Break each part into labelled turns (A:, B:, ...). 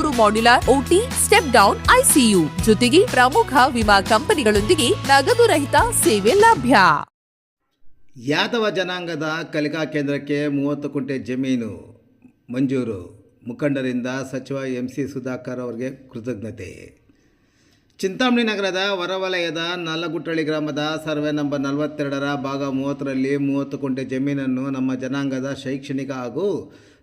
A: ಮೂರು modular OT, step down, ICU ಜೊತೆಗೆ ಪ್ರಮುಖ ವಿಮಾ ಕಂಪನಿಗಳೊಂದಿಗೆ ನಗದು ರಹಿತ ಸೇವೆ ಲಭ್ಯ.
B: ಯಾದವ ಜನಾಂಗದ ಕಲಿಕಾ ಕೇಂದ್ರಕ್ಕೆ ಮೂವತ್ತು ಕುಂಟೆ ಜಮೀನು ಮಂಜೂರು. ಮುಖಂಡರಿಂದ ಸಚಿವ ಎಂ ಸಿ ಸುಧಾಕರ್ ಅವರಿಗೆ ಕೃತಜ್ಞತೆ. ಚಿಂತಾಮಣಿ ನಗರದ ಹೊರವಲಯದ ನಲ್ಲಗುಟ್ಟಳ್ಳಿ ಗ್ರಾಮದ ಸರ್ವೆ ನಂಬರ್ ನಲವತ್ತೆರಡರ ಭಾಗ ಮೂವತ್ತರಲ್ಲಿ ಮೂವತ್ತು ಕುಂಟೆ ಜಮೀನನ್ನು ನಮ್ಮ ಜನಾಂಗದ ಶೈಕ್ಷಣಿಕ ಹಾಗೂ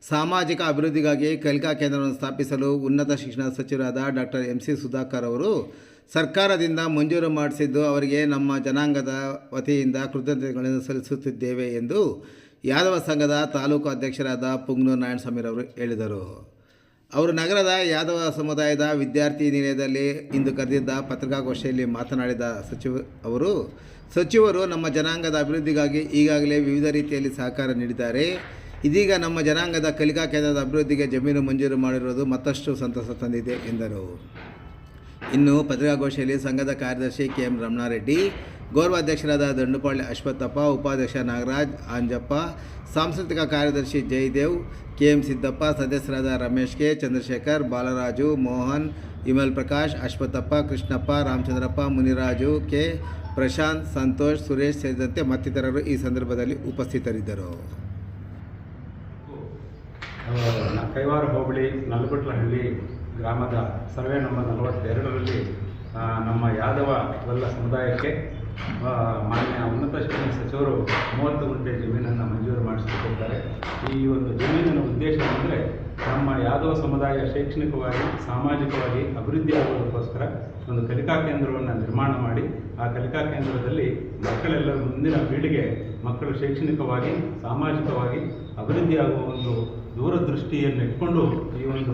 B: ಸಾಮಾಜಿಕ ಅಭಿವೃದ್ಧಿಗಾಗಿ ಕಲಿಕಾ ಕೇಂದ್ರವನ್ನು ಸ್ಥಾಪಿಸಲು ಉನ್ನತ ಶಿಕ್ಷಣ ಸಚಿವರಾದ ಡಾಕ್ಟರ್ ಎಂ ಸಿ ಸುಧಾಕರ್ ಅವರು ಸರ್ಕಾರದಿಂದ ಮಂಜೂರು ಮಾಡಿಸಿದ್ದು ಅವರಿಗೆ ನಮ್ಮ ಜನಾಂಗದ ವತಿಯಿಂದ ಕೃತಜ್ಞತೆಗಳನ್ನು ಸಲ್ಲಿಸುತ್ತಿದ್ದೇವೆ ಎಂದು ಯಾದವ ಸಂಘದ ತಾಲೂಕು ಅಧ್ಯಕ್ಷರಾದ ಪುಂಗ್ನೂರು ಅವರು ಹೇಳಿದರು. ಅವರು ನಗರದ ಯಾದವ ಸಮುದಾಯದ ವಿದ್ಯಾರ್ಥಿ ನಿಲಯದಲ್ಲಿ ಇಂದು ಕರೆದಿದ್ದ ಪತ್ರಿಕಾಗೋಷ್ಠಿಯಲ್ಲಿ ಮಾತನಾಡಿದ ಸಚಿವ ಅವರು, ಸಚಿವರು ನಮ್ಮ ಜನಾಂಗದ ಅಭಿವೃದ್ಧಿಗಾಗಿ ಈಗಾಗಲೇ ವಿವಿಧ ರೀತಿಯಲ್ಲಿ ಸಹಕಾರ ನೀಡಿದ್ದಾರೆ. ಇದೀಗ ನಮ್ಮ ಜನಾಂಗದ ಕಲಿಕಾ ಕೇಂದ್ರದ ಅಭಿವೃದ್ಧಿಗೆ ಜಮೀನು ಮಂಜೂರು ಮಾಡಿರುವುದು ಮತ್ತಷ್ಟು ಸಂತಸ ತಂದಿದೆ, ಎಂದರು. ಇನ್ನು ಪತ್ರಿಕಾಗೋಷ್ಠಿಯಲ್ಲಿ ಸಂಘದ ಕಾರ್ಯದರ್ಶಿ ಕೆ ಎಂ ರಮಣಾರೆಡ್ಡಿ ಗೌರವಾಧ್ಯಕ್ಷರಾದ ದಂಡುಪಾಳ್ಯ ಅಶ್ವತ್ಥಪ್ಪ, ಉಪಾಧ್ಯಕ್ಷ ನಾಗರಾಜ್ ಆಂಜಪ್ಪ, ಸಾಂಸ್ಕೃತಿಕ ಕಾರ್ಯದರ್ಶಿ ಜಯದೇವ್ ಕೆ ಎಂ ಸಿದ್ದಪ್ಪ, ಸದಸ್ಯರಾದ ರಮೇಶ್ ಕೆ ಚಂದ್ರಶೇಖರ್, ಬಾಲರಾಜು, ಮೋಹನ್, ವಿಮಲ್ ಪ್ರಕಾಶ್, ಅಶ್ವತ್ಥಪ್ಪ, ಕೃಷ್ಣಪ್ಪ, ರಾಮಚಂದ್ರಪ್ಪ, ಮುನಿರಾಜು, ಕೆ. ಪ್ರಶಾಂತ್, ಸಂತೋಷ್, ಸುರೇಶ್ ಸೇರಿದಂತೆ ಮತ್ತಿತರರು ಈ ಸಂದರ್ಭದಲ್ಲಿ ಉಪಸ್ಥಿತರಿದ್ದರು.
C: ಕೈವಾರ ಹೋಬಳಿ ನಲ್ಗುಟ್ಲಹಳ್ಳಿ ಗ್ರಾಮದ ಸರ್ವೆ ನಂಬರ್ ನಲವತ್ತೆರಡರಲ್ಲಿ ನಮ್ಮ ಯಾದವ ವಲ್ಲ ಸಮುದಾಯಕ್ಕೆ ಮಾನ್ಯ ಉನ್ನತ ಶಿಕ್ಷಣ ಸಚಿವರು ಮೂವತ್ತು ಗುಂಟೆ ಜಮೀನನ್ನು ಮಂಜೂರು ಮಾಡಿಸಿಕೊಟ್ಟಿದ್ದಾರೆ. ಈ ಒಂದು ಜಮೀನಿನ ಉದ್ದೇಶ ಅಂದರೆ ನಮ್ಮ ಯಾದವ ಸಮುದಾಯ ಶೈಕ್ಷಣಿಕವಾಗಿ, ಸಾಮಾಜಿಕವಾಗಿ ಅಭಿವೃದ್ಧಿ ಆಗುವುದಕ್ಕೋಸ್ಕರ ಒಂದು ಕಲಿಕಾ ಕೇಂದ್ರವನ್ನು ನಿರ್ಮಾಣ ಮಾಡಿ, ಆ ಕಲಿಕಾ ಕೇಂದ್ರದಲ್ಲಿ ಮಕ್ಕಳೆಲ್ಲರೂ ಮುಂದಿನ ಪೀಳಿಗೆ ಮಕ್ಕಳು ಶೈಕ್ಷಣಿಕವಾಗಿ, ಸಾಮಾಜಿಕವಾಗಿ ಅಭಿವೃದ್ಧಿ ಆಗುವ ಒಂದು ದೂರದೃಷ್ಟಿಯನ್ನು ಇಟ್ಕೊಂಡು ಈ ಒಂದು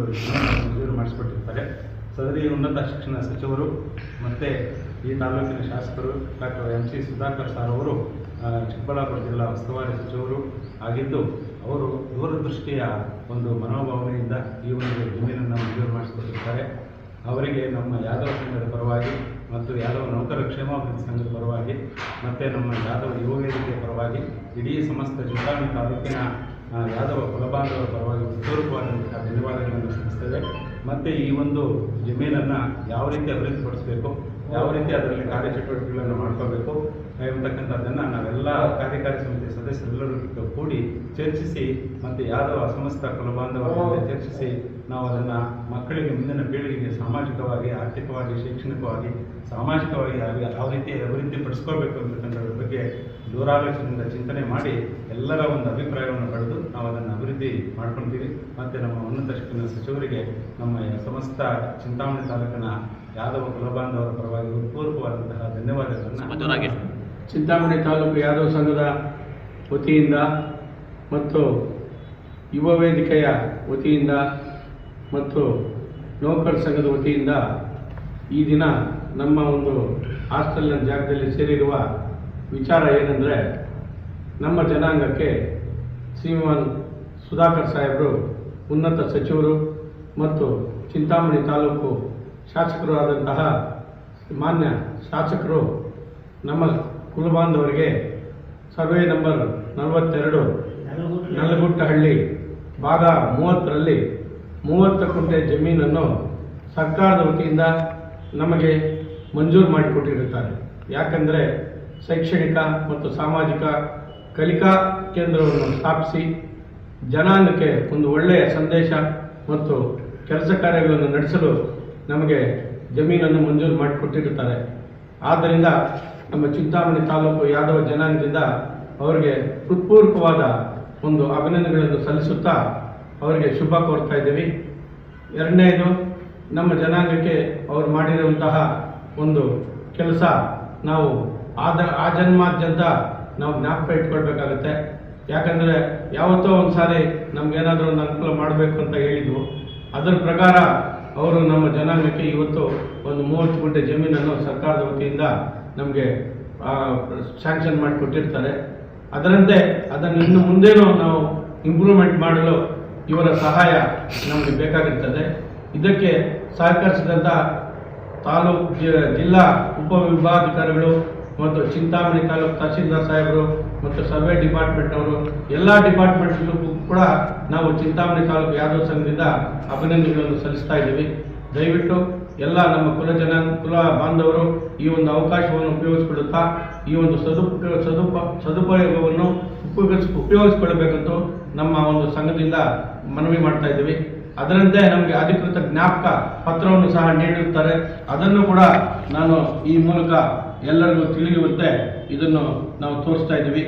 C: ಮಂಜೂರು ಮಾಡಿಸ್ಕೊಟ್ಟಿರ್ತಾರೆ. ಸದರಿ ಉನ್ನತ ಶಿಕ್ಷಣ ಸಚಿವರು ಮತ್ತು ಈ ತಾಲೂಕಿನ ಶಾಸಕರು doctor M C Sudhakar sir ಅವರು ಚಿಕ್ಕಬಳ್ಳಾಪುರ ಜಿಲ್ಲಾ ಉಸ್ತುವಾರಿ ಸಚಿವರು ಆಗಿದ್ದು, ಅವರು ದೂರದೃಷ್ಟಿಯ ಒಂದು ಮನೋಭಾವನೆಯಿಂದ ಈ ಒಂದು ಜಮೀನನ್ನು ಮಂಜೂರು ಮಾಡಿಸಿಕೊಟ್ಟಿರ್ತಾರೆ. ಅವರಿಗೆ ನಮ್ಮ ಯಾದವ ಸಂಘದ ಪರವಾಗಿ ಮತ್ತು ಯಾದವ ನೌಕರ ಕ್ಷೇಮಾಭಿವೃದ್ಧಿ ಸಂಘದ ಪರವಾಗಿ ಮತ್ತು ನಮ್ಮ ಯಾದವ ಯುವ ವೇದಿಕೆಯ ಪರವಾಗಿ ಇಡೀ ಸಮಸ್ತ ಚಿಂತಾಮಣಿ ತಾಲೂಕಿನ ಯಾದವ ಕುಲಬಾಂಧವರ ಪರವಾಗಿ ಹೃತ್ಪೂರ್ವಕವಾದಂತಹ ಧನ್ಯವಾದಗಳನ್ನು ಸಲ್ಲಿಸ್ತೇವೆ. ಮತ್ತು ಈ ಒಂದು ಜಮೀನನ್ನು ಯಾವ ರೀತಿ ಅಭಿವೃದ್ಧಿಪಡಿಸಬೇಕು, ಯಾವ ರೀತಿ ಅದರಲ್ಲಿ ಕಾರ್ಯಚಟುವಟಿಕೆಗಳನ್ನು ಮಾಡ್ಕೋಬೇಕು ಎಂಬತಕ್ಕಂಥದ್ದನ್ನು ನಾವೆಲ್ಲ ಕಾರ್ಯಕಾರಿ ಸಮಿತಿ ಸದಸ್ಯರೆಲ್ಲರೂ ಕೂಡಿ ಚರ್ಚಿಸಿ, ಮತ್ತು ಯಾದವ ಸಮಸ್ತ ಕುಲಬಾಂಧವರ ಚರ್ಚಿಸಿ, ನಾವು ಅದನ್ನು ಮಕ್ಕಳಿಗೆ ಮುಂದಿನ ಪೀಳಿಗೆಗೆ ಸಾಮಾಜಿಕವಾಗಿ, ಆರ್ಥಿಕವಾಗಿ, ಶೈಕ್ಷಣಿಕವಾಗಿ ಸಾಮಾಜಿಕವಾಗಿ ಯಾವ ಯಾವ ರೀತಿ ಅಭಿವೃದ್ಧಿ ಪಡಿಸ್ಕೋಬೇಕು ಅಂತಕ್ಕಂಥದ್ರ ಬಗ್ಗೆ ದೂರಾಲೋಚನೆಯಿಂದ ಚಿಂತನೆ ಮಾಡಿ ಎಲ್ಲರ ಒಂದು ಅಭಿಪ್ರಾಯವನ್ನು ಪಡೆದು ನಾವು ಅದನ್ನು ಅಭಿವೃದ್ಧಿ ಮಾಡ್ಕೊಳ್ತೀವಿ ಮತ್ತು ನಮ್ಮ ಉನ್ನತ ಶಿಕ್ಷಣ ಸಚಿವರಿಗೆ ನಮ್ಮ ಸಮಸ್ತ ಚಿಂತಾಮಣಿ ತಾಲೂಕಿನ ಯಾದವ ಕುಲಬಾಂಧವರ ಪರವಾಗಿ ಹೃತ್ಪೂರ್ವಕವಾದಂತಹ ಧನ್ಯವಾದಗಳನ್ನು
D: ಚಿಂತಾಮಣಿ ತಾಲೂಕು ಯಾದವ ಸಂಘದ ವತಿಯಿಂದ ಮತ್ತು ಯುವ ವೇದಿಕೆಯ ವತಿಯಿಂದ ಮತ್ತು ನೌಕರ ಸಂಘದ ವತಿಯಿಂದ ಈ ದಿನ ನಮ್ಮ ಒಂದು ಹಾಸ್ಟೆಲ್ನ ಜಾಗದಲ್ಲಿ ಸೇರಿರುವ ವಿಚಾರ ಏನಂದರೆ, ನಮ್ಮ ಜನಾಂಗಕ್ಕೆ ಶ್ರೀಮಾನ್ ಸುಧಾಕರ್ ಸಾಹೇಬರು ಉನ್ನತ ಸಚಿವರು ಮತ್ತು ಚಿಂತಾಮಣಿ ತಾಲೂಕು ಶಾಸಕರು ಆದಂತಹ ಮಾನ್ಯ ಶಾಸಕರು ನಮ್ಮ ಕುಲಬಾಂಧವರಿಗೆ ಸರ್ವೆ ನಂಬರ್ ನಲವತ್ತೆರಡು ನಲಗುಟ್ಟಹಳ್ಳಿ ಭಾಗ ಮೂವತ್ತರಲ್ಲಿ ಮೂವತ್ತು ಕುಂಟೆ ಜಮೀನನ್ನು ಸರ್ಕಾರದ ವತಿಯಿಂದ ನಮಗೆ ಮಂಜೂರು ಮಾಡಿಕೊಟ್ಟಿರುತ್ತಾರೆ. ಯಾಕಂದರೆ ಶೈಕ್ಷಣಿಕ ಮತ್ತು ಸಾಮಾಜಿಕ ಕಲಿಕಾ ಕೇಂದ್ರವನ್ನು ಸ್ಥಾಪಿಸಿ ಜನಾಂಗಕ್ಕೆ ಒಂದು ಒಳ್ಳೆಯ ಸಂದೇಶ ಮತ್ತು ಕೆಲಸ ಕಾರ್ಯಗಳನ್ನು ನಡೆಸಲು ನಮಗೆ ಜಮೀನನ್ನು ಮಂಜೂರು ಮಾಡಿಕೊಟ್ಟಿರುತ್ತಾರೆ. ಆದ್ದರಿಂದ ನಮ್ಮ ಚಿಂತಾಮಣಿ ತಾಲೂಕು ಯಾದವ ಜನಾಂಗದಿಂದ ಅವರಿಗೆ ಹೃತ್ಪೂರ್ವಕವಾದ ಒಂದು ಅಭಿನಂದನೆಗಳನ್ನು ಸಲ್ಲಿಸುತ್ತಾ ಅವರಿಗೆ ಶುಭ ಕೋರ್ತಾ ಇದ್ದೀವಿ. ಎರಡನೇದು ನಮ್ಮ ಜನಾಂಗಕ್ಕೆ ಅವರು ಮಾಡಿರುವಂತಹ ಒಂದು ಕೆಲಸ ನಾವು ಆದ, ಆ ಜನ್ಮಾದ್ಯಂತ ನಾವು ಜ್ಞಾಪಕ ಇಟ್ಕೊಳ್ಬೇಕಾಗತ್ತೆ. ಯಾಕಂದರೆ ಯಾವತ್ತೋ ಒಂದು ಸಾರಿ ನಮಗೇನಾದರೂ ಒಂದು ಅನುಕೂಲ ಮಾಡಬೇಕು ಅಂತ ಹೇಳಿದ್ವು. ಅದರ ಪ್ರಕಾರ ಅವರು ನಮ್ಮ ಜನಾಂಗಕ್ಕೆ ಇವತ್ತು ಒಂದು ಮೂವತ್ತು ಗುಂಟೆ ಜಮೀನನ್ನು ಸರ್ಕಾರದ ವತಿಯಿಂದ ನಮಗೆ ಸ್ಯಾಂಕ್ಷನ್ ಮಾಡಿ ಕೊಟ್ಟಿರ್ತಾರೆ ಅದರಂತೆ ಅದನ್ನು ಇನ್ನು ಮುಂದೇನೂ ನಾವು ಇಂಪ್ರೂವ್ಮೆಂಟ್ ಮಾಡಲು ಇವರ ಸಹಾಯ ನಮಗೆ ಬೇಕಾಗಿರ್ತದೆ. ಇದಕ್ಕೆ ಸಹಕರಿಸಿದಂಥ ತಾಲೂಕು ಜಿಲ್ಲಾ ಉಪವಿಭಾಗಾಧಿಕಾರಿಗಳು ಮತ್ತು ಚಿಂತಾಮಣಿ ತಾಲೂಕು ತಹಸೀಲ್ದಾರ್ ಸಾಹೇಬರು ಮತ್ತು ಸರ್ವೆ ಡಿಪಾರ್ಟ್ಮೆಂಟ್ನವರು ಎಲ್ಲ ಡಿಪಾರ್ಟ್ಮೆಂಟ್ಗಳಿಗೂ ಕೂಡ ನಾವು ಚಿಂತಾಮಣಿ ತಾಲೂಕು ಯಾದವ ಸಂಘದಿಂದ ಅಭಿನಂದನೆಗಳನ್ನು ಸಲ್ಲಿಸ್ತಾ ಇದ್ದೀವಿ. ದಯವಿಟ್ಟು ಎಲ್ಲ ನಮ್ಮ ಕುಲಜನ ಕುಲ ಬಾಂಧವರು ಈ ಒಂದು ಅವಕಾಶವನ್ನು ಉಪಯೋಗಿಸಿಕೊಳ್ಳುತ್ತಾ, ಈ ಒಂದು ಸದುಪ ಸದುಪ, ಸದುಪಯೋಗವನ್ನು ಉಪಯೋಗಿಸ್, ಉಪಯೋಗಿಸ್ಕೊಳ್ಬೇಕಂತೂ ನಮ್ಮ ಒಂದು ಸಂಘದಿಂದ ಮನವಿ ಮಾಡ್ತಾ ಇದ್ದೀವಿ. ಅದರಂತೆ ನಮಗೆ ಅಧಿಕೃತ ಜ್ಞಾಪಕ ಪತ್ರವನ್ನು ಸಹ ನೀಡಿರುತ್ತಾರೆ. ಅದನ್ನು ಕೂಡ ನಾನು ಈ ಮೂಲಕ ಎಲ್ಲರಿಗೂ ತಿಳಿಯುವಂತೆ ಇದನ್ನು ನಾವು ತೋರಿಸ್ತಾ ಇದ್ದೀವಿ.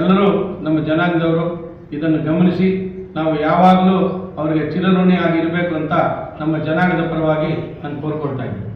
D: ಎಲ್ಲರೂ ನಮ್ಮ ಜನಾಂಗದವರು ಇದನ್ನು ಗಮನಿಸಿ, ನಾವು ಯಾವಾಗಲೂ ಅವರಿಗೆ ಚಿರಋಣಿಯಾಗಿ ಇರಬೇಕು ಅಂತ ನಮ್ಮ ಜನಾಂಗದ ಪರವಾಗಿ ನಾನು ಕೋರ್ಕೊಳ್ತಾ ಇದ್ದೀನಿ.